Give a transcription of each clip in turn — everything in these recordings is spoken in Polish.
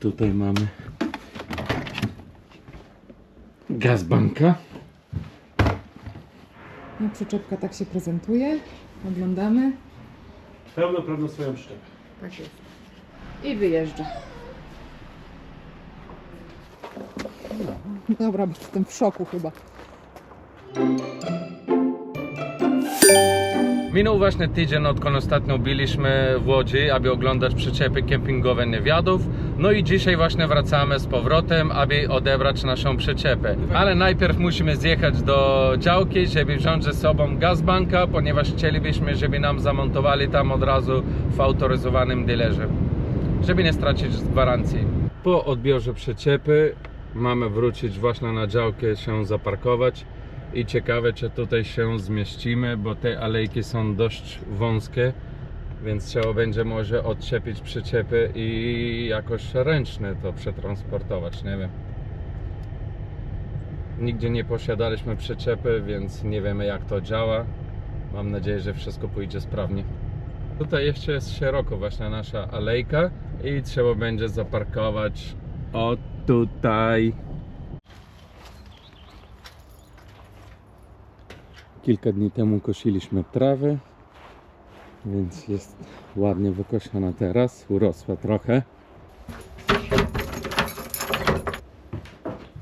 Tutaj mamy gazbanka. No, przyczepka tak się prezentuje. Oglądamy. Pełnoprawną swoją przyczepę. Tak jest. I wyjeżdża. Dobra, bo jestem w szoku chyba. Minął właśnie tydzień odkąd ostatnio byliśmy w Łodzi, aby oglądać przyczepy kempingowe Niewiadów. No i dzisiaj właśnie wracamy z powrotem, aby odebrać naszą przyczepę. Ale najpierw musimy zjechać do działki, żeby wziąć ze sobą gazbanka, ponieważ chcielibyśmy, żeby nam zamontowali tam od razu w autoryzowanym dealerze, żeby nie stracić gwarancji. Po odbiorze przyczepy mamy wrócić właśnie na działkę, się zaparkować i ciekawe czy tutaj się zmieścimy, bo te alejki są dość wąskie, więc trzeba będzie może odczepić przyczepy i jakoś ręcznie to przetransportować, nie wiem. Nigdzie nie posiadaliśmy przyczepy, więc nie wiemy jak to działa. Mam nadzieję, że wszystko pójdzie sprawnie. Tutaj jeszcze jest szeroko właśnie nasza alejka i trzeba będzie zaparkować o tutaj. Kilka dni temu kosiliśmy trawę, więc jest ładnie wykosiona teraz, urosła trochę.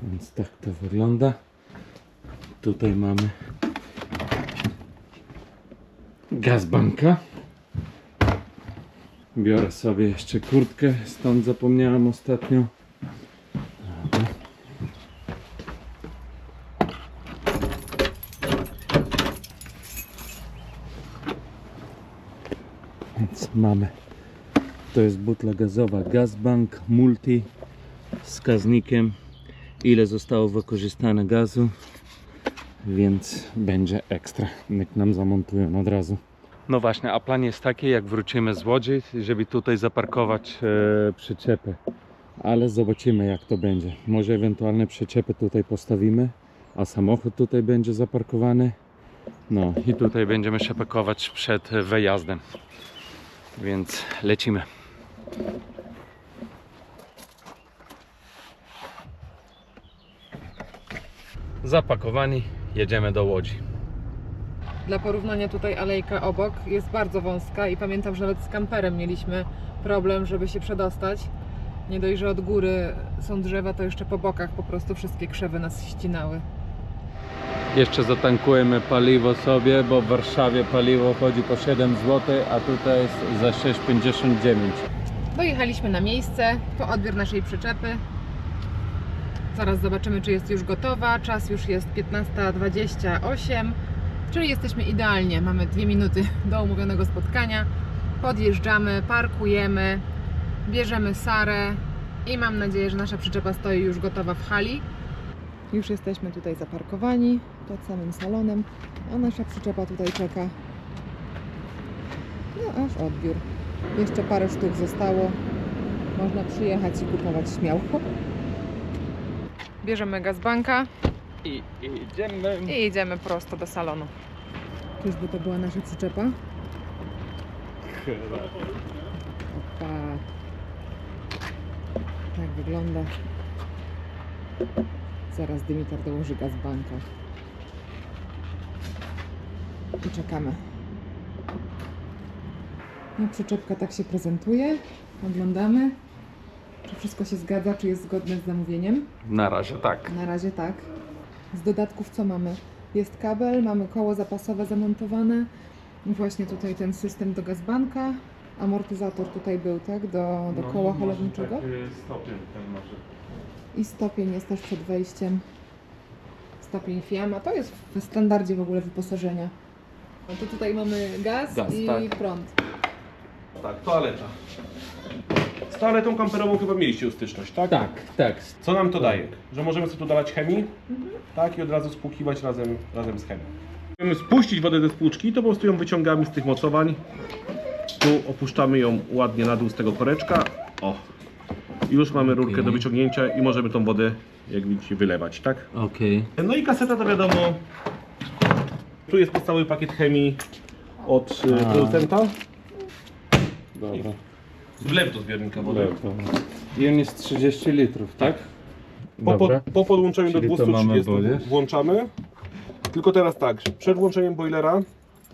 Więc tak to wygląda. Tutaj mamy gazbanka. Biorę sobie jeszcze kurtkę, stąd zapomniałem ostatnio. Więc mamy. To jest butla gazowa Gazbank Multi z wskaźnikiem ile zostało wykorzystane gazu więc będzie ekstra. Jak nam zamontują od razu. No właśnie, a plan jest taki jak wrócimy z Łodzi żeby tutaj zaparkować e, przyczepę ale zobaczymy jak to będzie. Może ewentualne przyczepy tutaj postawimy a samochód tutaj będzie zaparkowany. No. I tutaj będziemy się pakować przed wyjazdem więc lecimy. Zapakowani, jedziemy do Łodzi. Dla porównania tutaj alejka obok jest bardzo wąska i pamiętam, że nawet z kamperem mieliśmy problem, żeby się przedostać. Nie dość, że od góry są drzewa, to jeszcze po bokach po prostu wszystkie krzewy nas ścinały. Jeszcze zatankujemy paliwo sobie, bo w Warszawie paliwo chodzi po 7 zł, a tutaj jest za 6,59. Dojechaliśmy na miejsce po odbiór naszej przyczepy. Zaraz zobaczymy, czy jest już gotowa. Czas już jest 15.28, czyli jesteśmy idealnie. Mamy dwie minuty do umówionego spotkania. Podjeżdżamy, parkujemy, bierzemy Sarę i mam nadzieję, że nasza przyczepa stoi już gotowa w hali. Już jesteśmy tutaj zaparkowani pod samym salonem, a nasza przyczepa tutaj czeka. No aż odbiór. Jeszcze parę sztuk zostało. Można przyjechać i kupować śmiało. Bierzemy gazbanka I idziemy. i idziemy prosto do salonu. Czyżby to była nasza przyczepa? Opa. Tak wygląda. Zaraz Dymitar dołoży gazbanka. I czekamy. No, przyczepka tak się prezentuje. Oglądamy. Czy wszystko się zgadza, czy jest zgodne z zamówieniem? Na razie tak. Na razie tak. Z dodatków co mamy? Jest kabel, mamy koło zapasowe zamontowane. I Właśnie tutaj ten system do gazbanka. Amortyzator tutaj był, tak? Do, do koła holowniczego. No, stopień ten może. I stopień jest też przed wejściem. Stopień FIAM, a to jest w standardzie w ogóle wyposażenia. No to tutaj mamy gaz, Gaz, i tak. prąd. Tak, toaleta. Z toaletą kamperową chyba mieliście już styczność, tak? Tak, tak. Co nam to daje? Że możemy sobie tu dolać chemii, tak? I od razu spłukiwać razem, razem z chemią. Chcemy spuścić wodę ze spłuczki, to po prostu ją wyciągamy z tych mocowań. Tu opuszczamy ją ładnie na dół z tego koreczka. O! I już mamy rurkę do wyciągnięcia i możemy tą wodę, jak widzicie, wylewać, tak? Okej. No i kaseta to wiadomo. Tu jest podstawowy pakiet chemii od y, A. producenta. Dobra. Wlew do zbiornika wody. I on jest 30 litrów, tak? Po, po, Dobra. po podłączeniu Czyli do to mamy 230 boiler? włączamy. Tylko teraz tak, przed włączeniem boilera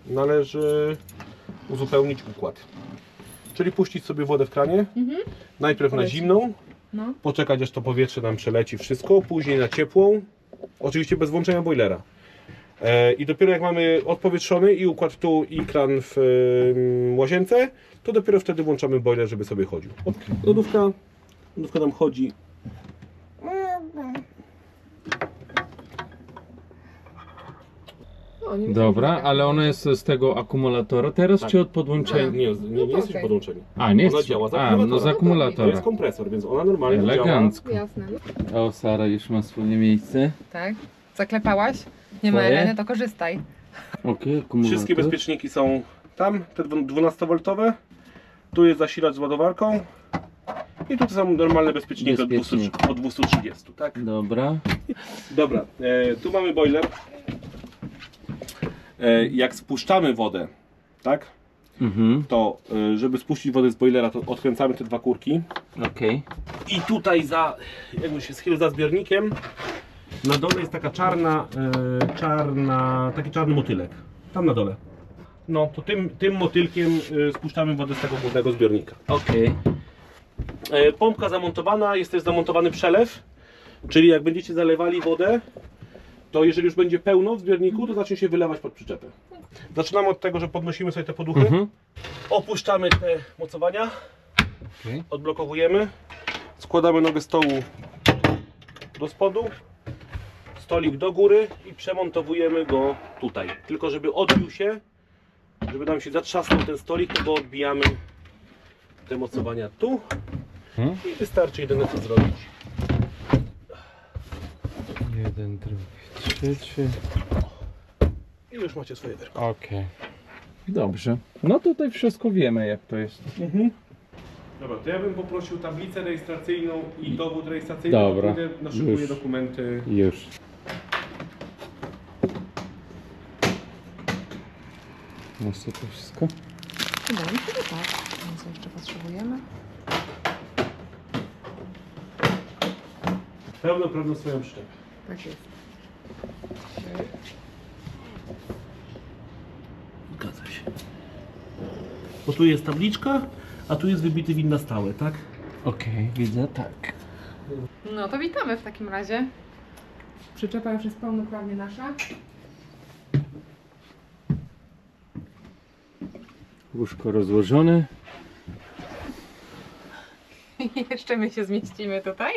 należy uzupełnić układ. Czyli puścić sobie wodę w kranie, najpierw na zimną, No. poczekać aż to powietrze nam przeleci wszystko, później na ciepłą, oczywiście bez włączenia boilera. E, I dopiero jak mamy odpowietrzony i układ tu i kran w łazience, to dopiero wtedy włączamy boiler, żeby sobie chodził. O, Lodówka, lodówka nam chodzi Dobra, ale ono jest z tego akumulatora teraz, Tak. czy od podłączenia? nie, nie, nie to jesteś podłączeni. A, nie Ona jest. działa z A, no z To akumulatora. jest kompresor, więc ona normalnie działa. Elegancko. Jasne. O, Sara już ma swoje miejsce. Tak. Zaklepałaś? Nie ma Twoje? Eleny, to korzystaj. Okej, akumulator. Wszystkie bezpieczniki są tam, te 12V. Tu jest zasilacz z ładowarką. I tu są normalne bezpieczniki od, 200, Bezpiecznik. od 230, tak? Dobra. Dobra, e, tu mamy boiler. E, jak spuszczamy wodę, tak? Mhm. To, e, żeby spuścić wodę z boilera, to odkręcamy te dwa kurki. Okej. I tutaj za, jakby się schylił za zbiornikiem, na dole jest taka czarna, e, czarna, taki czarny motylek. Tam na dole. No, to tym, tym motylkiem e, spuszczamy wodę z tego głównego zbiornika. Okej. E, pompka zamontowana, jest też zamontowany przelew, czyli jak będziecie zalewali wodę, to jeżeli już będzie pełno w zbiorniku, to zacznie się wylewać pod przyczepę. Zaczynamy od tego, że podnosimy sobie te poduchy, Mhm. opuszczamy te mocowania, Okej. odblokowujemy, składamy nogę stołu do spodu, stolik do góry i przemontowujemy go tutaj. Tylko żeby odbił się, żeby nam się zatrzasnął ten stolik, to go odbijamy te mocowania tu Mhm. i wystarczy jedyne co zrobić. Jeden, drugi, trzeci. I już macie swoje wyrko. Okej. Dobrze. No tutaj wszystko wiemy jak to jest. Dobra, to ja bym poprosił tablicę rejestracyjną i dowód rejestracyjny. Dobra, pójdę, Naszykuję już. dokumenty. Już. Masz to wszystko? Wydaje mi się, że tak. Co jeszcze potrzebujemy? Pełnoprawną swoją przyczepę. Tak jest. Zgadza się. Bo tu jest tabliczka, a tu jest wybity win na stałe, tak? Okej, widzę tak. No to witamy w takim razie. Przyczepa już jest pełnoprawnie nasza. Łóżko rozłożone. Jeszcze my się zmieścimy tutaj?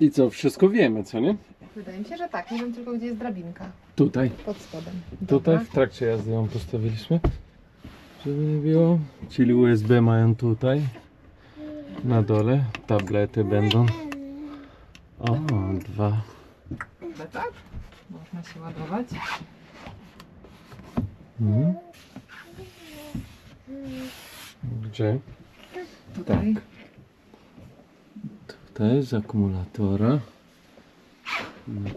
I co, wszystko wiemy, co nie? Wydaje mi się, że tak. Nie wiem tylko, gdzie jest drabinka. Tutaj. Pod spodem. Tutaj Dobra. w trakcie jazdy ją postawiliśmy. Żeby nie było. Czyli USB mają tutaj. Na dole. Tablety będą. O, dwa. Tak? Można się ładować. Mhm. Gdzie? Tutaj. Tutaj z akumulatora. No.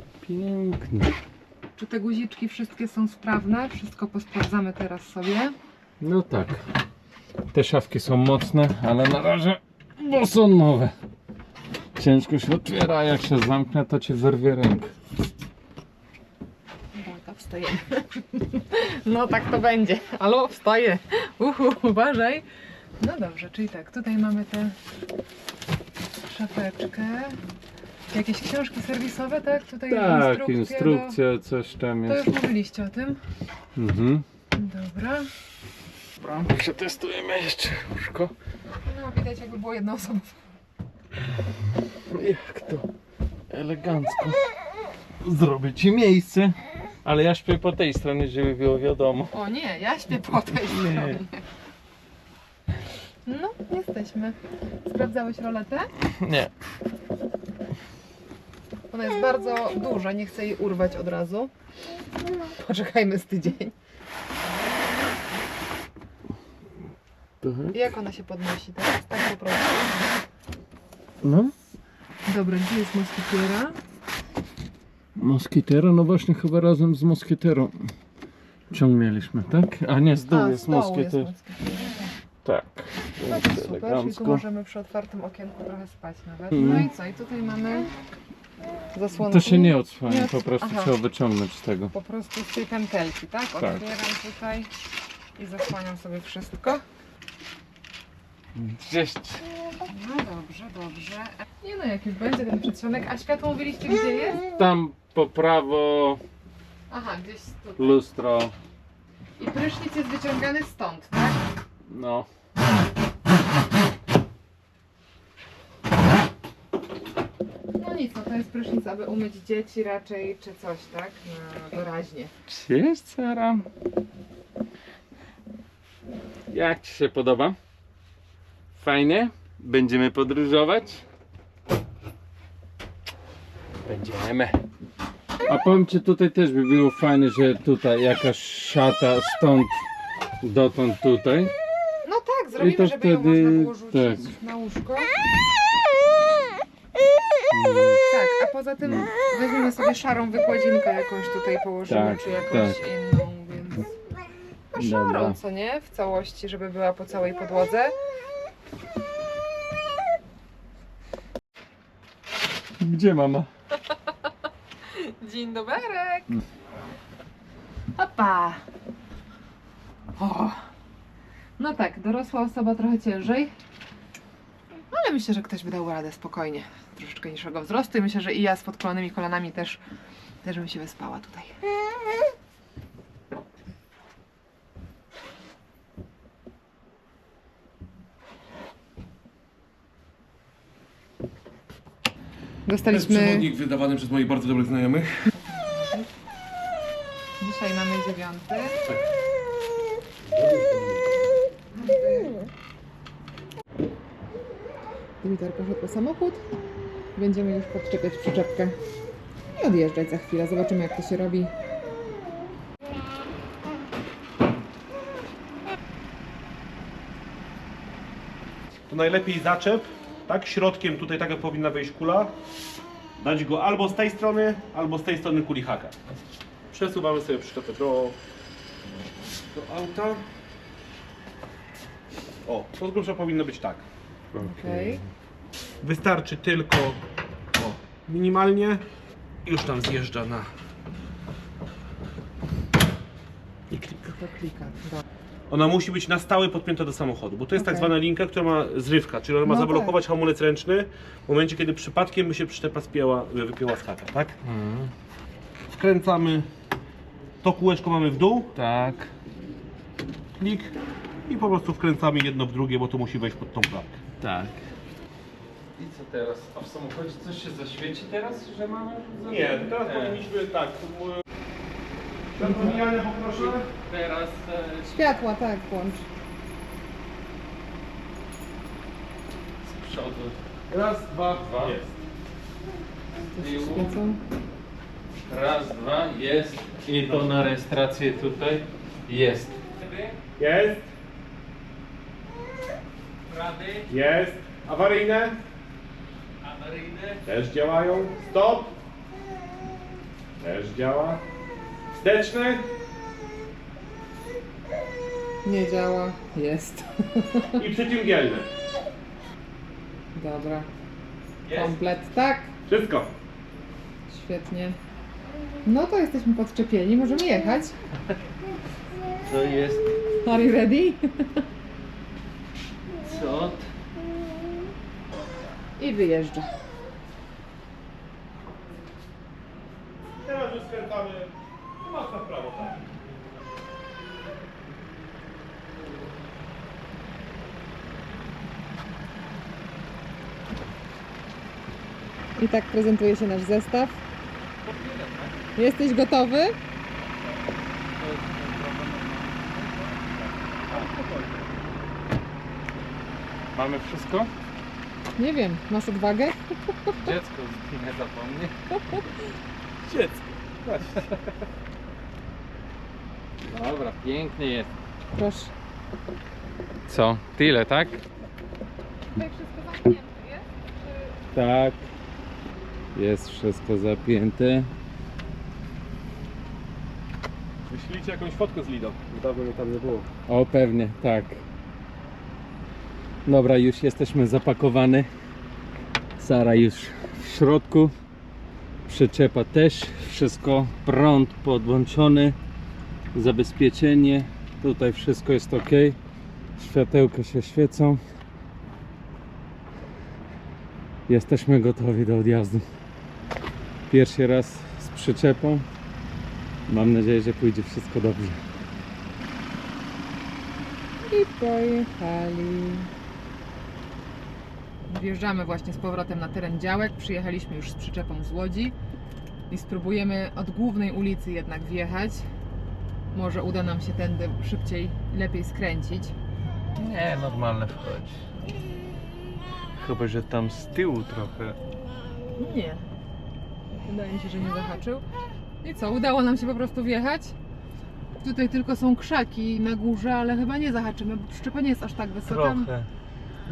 Czy te guziczki wszystkie są sprawne? Wszystko posprawdzamy teraz sobie. No tak. Te szafki są mocne, ale na razie bo są nowe. Ciężko się otwiera, jak się zamknę, to ci wyrwie rękę. Wstajemy. No tak to będzie. Alo, wstaję. Uhu, uważaj. No dobrze, czyli tak, tutaj mamy tę szafeczkę. Jakieś książki serwisowe, tak? Tutaj Tak, instrukcja, coś tam. To jest. już mówiliście o tym. Mhm. Dobra. Dobra, przetestujemy jeszcze łóżko. No widać jakby było jednoosobowe. Jak to elegancko zrobić ci miejsce. Ale ja śpię po tej stronie, żeby było wiadomo. O nie, ja śpię po tej stronie. No, jesteśmy. Sprawdzałeś roletę? Nie. Ona jest bardzo duża, nie chcę jej urwać od razu. Poczekajmy z tydzień. Trochę. Jak ona się podnosi teraz? Tak po prostu. No. Dobra, gdzie jest moskitiera? Moskitera, no właśnie chyba razem z moskiterą ciągnęliśmy, tak? A nie, z dołu A, jest z dołu. Tak. No to super, tu możemy przy otwartym okienku trochę spać nawet. Mhm. No i co? I tutaj mamy zasłonę. To się nie odsłania, Nie po odsł- prostu Aha. trzeba wyciągnąć z tego. Po prostu z tej pętelki, tak? Tak. Otwieram tutaj i zasłaniam sobie wszystko. Gdzieś. No dobrze, dobrze. Nie no, jak już będzie ten przedsionek, a światło mówiliście gdzie jest? Tam po prawo Aha, gdzieś tu. lustro. I prysznic jest wyciągany stąd, tak? No. No nic, no to jest prysznic, aby umyć dzieci raczej, czy coś, tak? Na doraźnie. Cześć, Sara. Jak Ci się podoba? Fajnie? Będziemy podróżować? Będziemy. A powiem Ci, tutaj też by było fajne, że tutaj jakaś szata stąd dotąd tutaj. No tak, zrobimy, to żeby ją wtedy- można było rzucić tak. na łóżko. Tak, a poza tym weźmiemy sobie szarą wykładzinkę jakąś tutaj położymy, Tak, czy jakąś tak. inną, więc... No szarą, Dobra. co nie? W całości, żeby była po całej podłodze. Gdzie mama? Dzień doberek! Opa! O. No tak, dorosła osoba trochę ciężej. Ale myślę, że ktoś by dał radę spokojnie. Troszeczkę niższego wzrostu i myślę, że i ja z podklonymi kolanami też, też bym się wyspała tutaj. Dostaliśmy... wydawany przez moich bardzo dobrych znajomych. Dzisiaj mamy dziewiąty. Dimitar poszedł po samochód. Będziemy już podczepiać przyczepkę i odjeżdżać za chwilę. Zobaczymy jak to się robi. To najlepiej zaczep, tak? Środkiem tutaj taka powinna wejść kula. Dać go albo z tej strony, albo z tej strony kuli haka. Przesuwamy sobie przyczepę do, do auta. O, to z grubsza powinno być tak. Okej. Wystarczy tylko o, minimalnie. Już tam zjeżdża na i klika. To klika. Dobra. Ona musi być na stałe podpięta do samochodu, bo to jest tak Okej. zwana linka, która ma zrywka, czyli ona ma No zablokować hamulec ręczny w momencie, kiedy przypadkiem by się przyczepa spięła, wypięła z haka, tak? Mhm. Wkręcamy, to kółeczko mamy w dół, Tak. klik i po prostu wkręcamy jedno w drugie, bo to musi wejść pod tą klatkę. Tak. I co teraz? A w samochodzie coś się zaświeci teraz, że mamy? Nie, teraz powinniśmy tak. Zapomniane poproszę. Teraz e, Światła, tak, włącz. z przodu. Raz, dwa, dwa. Jest. Tyłu. świecą. Raz, dwa, jest. I to na rejestrację tutaj jest. Jest, Prawy, jest. Awaryjne awaryjny. też działają. Stop. Też działa. Wsteczny. Nie działa. Jest. i przyciągielny. Dobra. Jest. Komplet, tak. Wszystko. Świetnie. No to jesteśmy podczepieni, możemy jechać. To jest Are you ready? co? I wyjeżdża. Teraz już skręcamy. Mocno w prawo, tak? I tak prezentuje się nasz zestaw. Jesteś gotowy? Mamy wszystko? Nie wiem, masz odwagę? Dziecko nie zapomnie. Dziecko. Dobra, pięknie jest. Proszę. Co? Tyle, tak? Tutaj wszystko zamknięte jest? Tak. Jest wszystko zapięte. Wyślijcie jakąś fotkę z Lido. Dawno mnie tam nie było. O, pewnie, tak. Dobra, już jesteśmy zapakowani. Sara już w środku. Przyczepa też. Wszystko. Prąd podłączony. Zabezpieczenie. Tutaj wszystko jest ok. Światełka się świecą. Jesteśmy gotowi do odjazdu. Pierwszy raz z przyczepą. Mam nadzieję, że pójdzie wszystko dobrze. I pojechali. Wjeżdżamy właśnie z powrotem na teren działek. Przyjechaliśmy już z przyczepą z Łodzi i spróbujemy od głównej ulicy jednak wjechać. Może uda nam się tędy szybciej i lepiej skręcić. Nie, normalne wchodzi. Chyba, że tam z tyłu trochę. Nie. Wydaje mi się, że nie zahaczył. I co, udało nam się po prostu wjechać. Tutaj tylko są krzaki na górze, ale chyba nie zahaczymy, bo przyczepa nie jest aż tak wysoka. Trochę.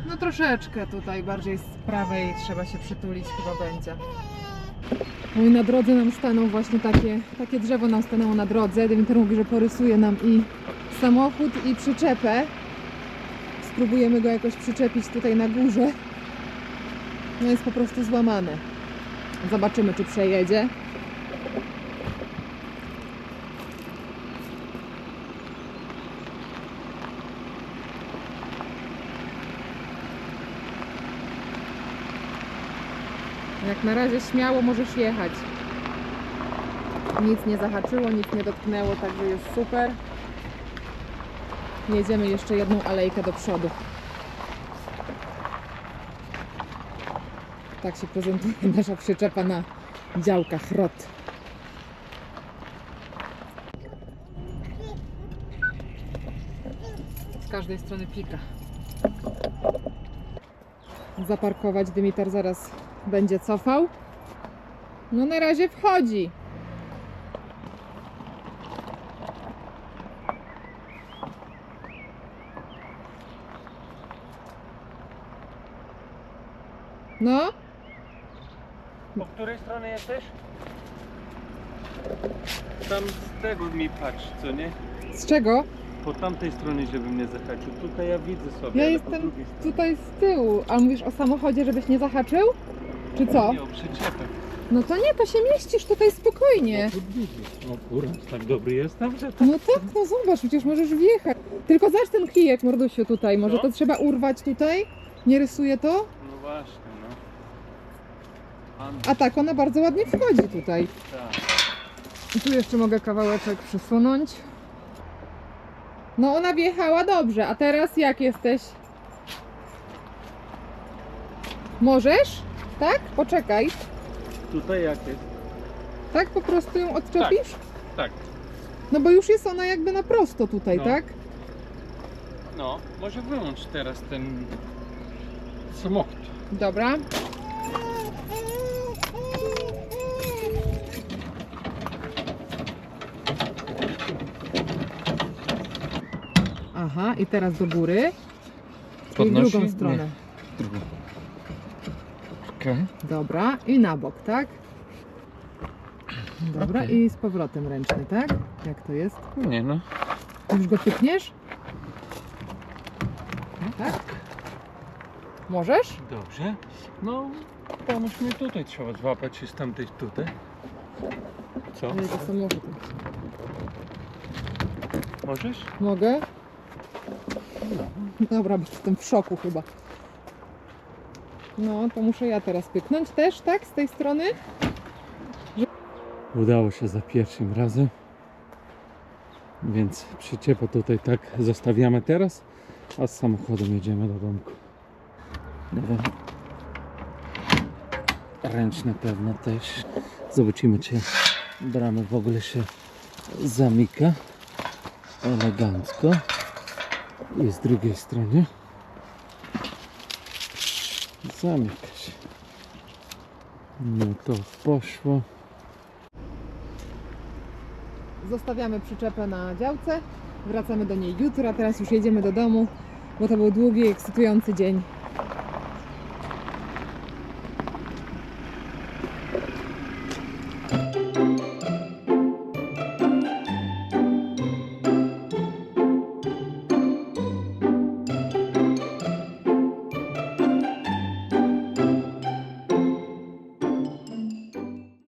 No troszeczkę tutaj, bardziej z prawej trzeba się przytulić chyba będzie. No i na drodze nam stanął właśnie takie, takie drzewo nam stanęło na drodze. Dymiter mówi, że porysuje nam i samochód i przyczepę. Spróbujemy go jakoś przyczepić tutaj na górze. No jest po prostu złamane. Zobaczymy, czy przejedzie. Jak na razie śmiało możesz jechać. Nic nie zahaczyło, nic nie dotknęło, także jest super. Jedziemy jeszcze jedną alejkę do przodu. Tak się prezentuje nasza przyczepa na działkach ROT. Z każdej strony pika. Zaparkować Dymitar zaraz będzie cofał. No na razie wchodzi. No, Po której stronie jesteś? Tam z tego mi patrz, co nie? z czego? Po tamtej stronie, żebym nie zahaczył. Tutaj ja widzę sobie, Ja ale po jestem drugiej stronie. tutaj z tyłu. A mówisz o samochodzie, żebyś nie zahaczył? Czy co? Nie, o przyczepę. No to nie, to się mieścisz tutaj spokojnie. No, kurwa, tak dobry jestem, że tak. No tak, no zobacz, przecież możesz wjechać. Tylko zacz ten kijek, mordusiu, tutaj. Może Co? to trzeba urwać tutaj? Nie rysuje to? No właśnie, A tak, ona bardzo ładnie wchodzi tutaj. tak. I tu jeszcze mogę kawałeczek przesunąć. No ona wjechała dobrze, a teraz jak jesteś? Możesz? Tak? Poczekaj. Tutaj jak jest? Tak po prostu ją odczepisz? Tak. No bo już jest ona jakby na prosto tutaj, No. tak? No, może wyłącz teraz ten samochód. Dobra. Aha, i teraz do góry. Czyli w Podnosi? drugą stronę. Nie. Drugą. Okej. Dobra, i na bok, tak? Dobra, Okej. i z powrotem ręczny, tak? Jak to jest? Nie no. Już go pykniesz? Tak? Możesz? Dobrze. No, pomóż mi tutaj, trzeba złapać i z tamtej tutaj. Co? Nie, to samochód. Możesz? Mogę? Dobra, bo jestem w szoku chyba. No, to muszę ja teraz pyknąć też, tak? Z tej strony? Udało się za pierwszym razem. Więc przyczepę tutaj tak zostawiamy teraz, a z samochodem jedziemy do domku. Dobra. Ręczne pewno też. Zobaczymy, czy bramy w ogóle się zamyka elegancko. I z drugiej strony zamyka się. No to poszło. Zostawiamy przyczepę na działce. Wracamy do niej jutro, a teraz już jedziemy do domu, bo to był długi, ekscytujący dzień